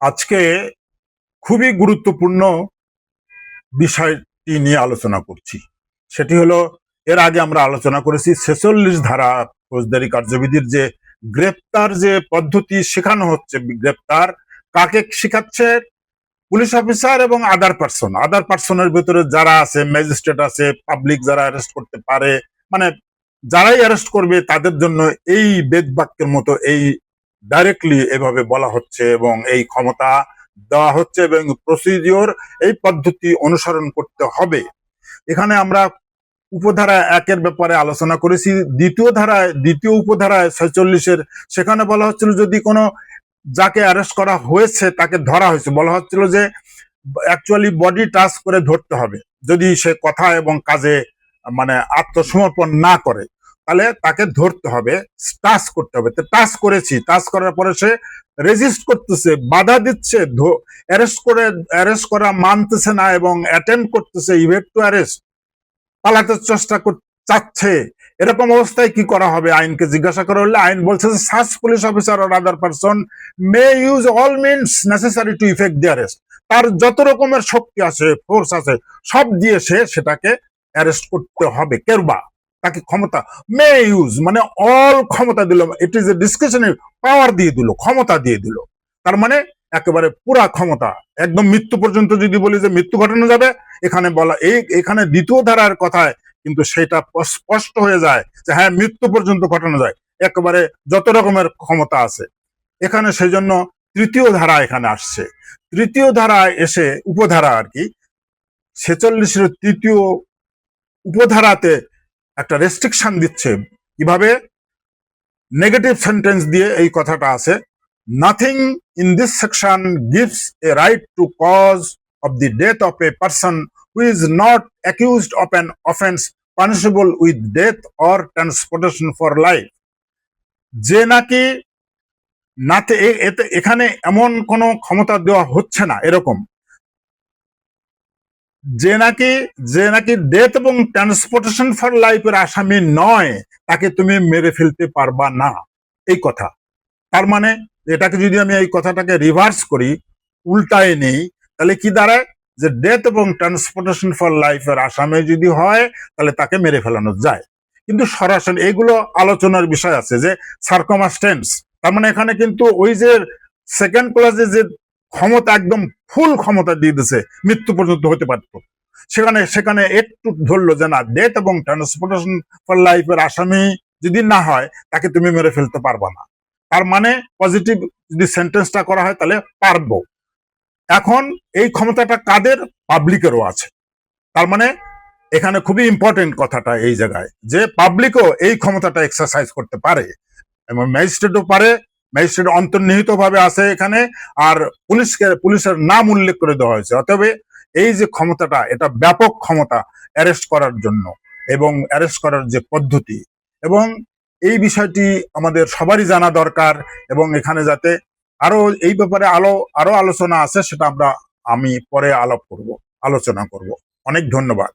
আজকে খুবই গুরুত্বপূর্ণ বিষয়টি নিয়ে আলোচনা করছি। সেটি হলো, এর আগে আমরা আলোচনা করেছি ছেচল্লিশ ধারা ফৌজদারি কার্যবিধির যে গ্রেপ্তার যে পদ্ধতি, শেখানো হচ্ছে গ্রেপ্তার, কাকে শেখাচ্ছে? পুলিশ অফিসার এবং আদার পার্সন। আদার পার্সনের ভিতরে যারা আছে, ম্যাজিস্ট্রেট আছে, পাবলিক যারা অ্যারেস্ট করতে পারে মানে যারাই অ্যারেস্ট করবে, তাদের জন্য এই বেদ বাক্যের মতো, এই ডাইরেক্টলি এভাবে বলা হচ্ছে এবং এই ক্ষমতা দেওয়া হচ্ছে এবং প্রসিডিওর এই পদ্ধতি অনুসরণ করতে হবে। এখানে আমরা উপধারা একের ব্যাপারে আলোচনা করেছি। দ্বিতীয় ধারায়, দ্বিতীয় উপধারায় ছয়চল্লিশের সেখানে বলা হচ্ছিল যদি কোনো যাকে অ্যারেস্ট করা হয়েছে তাকে ধরা হয়েছে। বলা হচ্ছিল যে অ্যাকচুয়ালি বডি টাচ করে ধরতে হবে। যদি সে কথা এবং কাজে মানে আত্মসমর্পণ না করে। তাহলে তাকে ধরতে হবে টাচ করতে হবে। তো টাচ করেছি টাচ করার পরে সে রেজিস্ট করতেছে, বাধা দিচ্ছে অ্যারেস্ট করে অ্যারেস্ট করা মানতেছে না এবং অ্যাটেন্ড করতেছে ইভেট টু অ্যারেস্ট পালাতে চেষ্টা চাচ্ছে। এরকম অবস্থায় কি করা হবে? আইনকে জিজ্ঞাসা করা হলে আইন বলছে যে search police officer or other person may use all means necessary to effect the arrest তার যত রকমের শক্তি আছে ফোর্স আছে, সব দিয়ে সে সেটাকে অ্যারেস্ট করতে হবে। কেউ বা তাকে ক্ষমতা মে ইউজ মানে অল ক্ষমতা দিল ইট ইজ এ ডিসক্রিপশনারি পাওয়ার দিয়ে দিল, ক্ষমতা দিয়ে দিল। তার মানে একেবারে পুরা ক্ষমতা, একদম মৃত্যু পর্যন্ত যদি বলি যে মৃত্যু ঘটানো যাবে, এখানে বলা, এই, এখানে দ্বিতীয় ধারার কথায় কিন্তু সেটা স্পষ্ট হয়ে যায় যে হ্যাঁ মৃত্যু পর্যন্ত ঘটানো যায়, একেবারে যত রকমের ক্ষমতা আছে। এখানে সেই জন্য তৃতীয় ধারা এখানে আসছে। তৃতীয় ধারায় এসে উপধারা আর কি, ছেচল্লিশের তৃতীয় উপধারাতে একটা রেস্ট্রিকশন দিচ্ছে। কীভাবে? নেগেটিভ সেন্টেন্স দিয়ে এই কথাটা আছে nothing in this section gives a right to cause of the death of a person who is not accused of an offence punishable with death or transportation for life যে নাকি নাতে এখানে এমন কোনো ক্ষমতা দেওয়া হচ্ছে না, এরকম। যে নাকি যে নাকি ডেথ এবং ট্রান্সপোর্টেশন ফর লাইফের আসামি নয়, তাকে তুমি মেরে ফেলতে পারবা না। এই কথা। তার মানে এটাকে যদি আমি এই কথাটাকে রিভার্স করি, উল্টায় নেই, তাহলে কি দাঁড়ায়? যে ডেথ এবং ট্রান্সপোর্টেশন ফর লাইফের আসামে যদি হয়, তাহলে তাকে মেরে ফেলানো যায়। কিন্তু সরাসরি এগুলো আলোচনার বিষয় আছে যে সার্কমাস্টেন্স তার মানে এখানে কিন্তু ওই যে সেকেন্ড ক্লাসে যে ক্ষমতা একদম ফুল ক্ষমতা দিয়ে দিছে, মৃত্যু পর্যন্ত হতে পারত। সেখানে সেখানে একটু ধরলো যে না ডেথ এবং ট্রান্সপোর্টেশন ফর লাইফের আসামি যদি না হয়, তাকে তুমি মেরে ফেলতে পারবা না। তার মানে পজিটিভ যদি সেন্টেন্সটা করা হয়, তাহলে পারব। এখন এই ক্ষমতাটা কাদের? পাবলিকেরও আছে। তার মানে এখানে খুবই ইম্পর্টেন্ট কথাটা এই জায়গায়, যে পাবলিকও এই ক্ষমতাটা এক্সারসাইজ করতে পারে। এবং ম্যাজিস্ট্রেটও পারে ম্যাজিস্ট্রেট অন্তর্নিহিত ভাবে আছে এখানে, আর পুলিশকে, পুলিশের নাম উল্লেখ করে দেওয়া হয়েছে। অতএব এই যে ক্ষমতাটা, এটা ব্যাপক ক্ষমতা অ্যারেস্ট করার জন্য এবং অ্যারেস্ট করার যে পদ্ধতি। এবং এই বিষয়টি আমাদের সবারই জানা দরকার এবং এখানে যাতে আরও, এই ব্যাপারে আলো, আরও আলোচনা আছে, সেটা আমরা, আমি পরে আলাপ করব, আলোচনা করব। অনেক ধন্যবাদ।